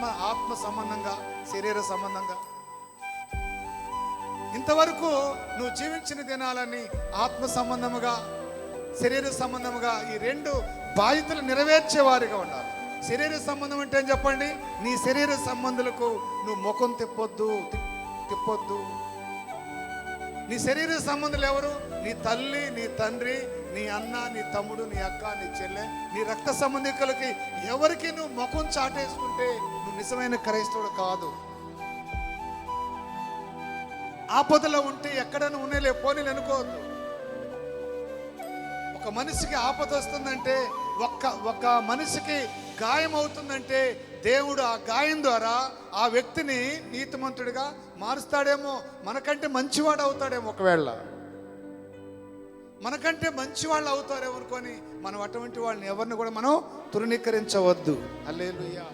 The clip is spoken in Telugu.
ఆత్మ ఆత్మ సంబంధంగా శరీర సంబంధంగా. ఇంతవరకు నువ్వు జీవించిన దినాలని ఆత్మ సంబంధముగా శరీర సంబంధముగా ఈ రెండు బాధ్యతలు నెరవేర్చేవారిగా ఉండాలి. శరీర సంబంధం అంటే ఏం చెప్పండి? నీ శరీర సంబంధులకు నువ్వు ముఖం తిప్పొద్దు తిప్పొద్దు. నీ శరీర సంబంధులు ఎవరు? నీ తల్లి నీ తండ్రి నీ అన్న నీ తమ్ముడు నీ అక్క నీ చెల్లె నీ రక్త సంబంధికులకి ఎవరికి నువ్వు ముఖం చాటేసుకుంటే నువ్వు నిజమైన క్రైస్తవుడు కాదు. ఆపదలో ఉంటే ఎక్కడైనా ఉండేలే పోనీలు అనుకోవద్దు. ఒక మనిషికి ఆపద వస్తుందంటే ఒక్క ఒక మనిషికి గాయం అవుతుందంటే దేవుడు ఆ గాయం ద్వారా ఆ వ్యక్తిని నీతిమంతుడిగా మారుస్తాడేమో. మనకంటే మంచివాడు అవుతాడేమో ఒకవేళ. మనకంటే మంచి వాళ్ళు అవుతారేమో అనుకొని మనం అటువంటి వాళ్ళని ఎవరిని కూడా మనం తృణీకరించవద్దు. అల్లేలుయ్యా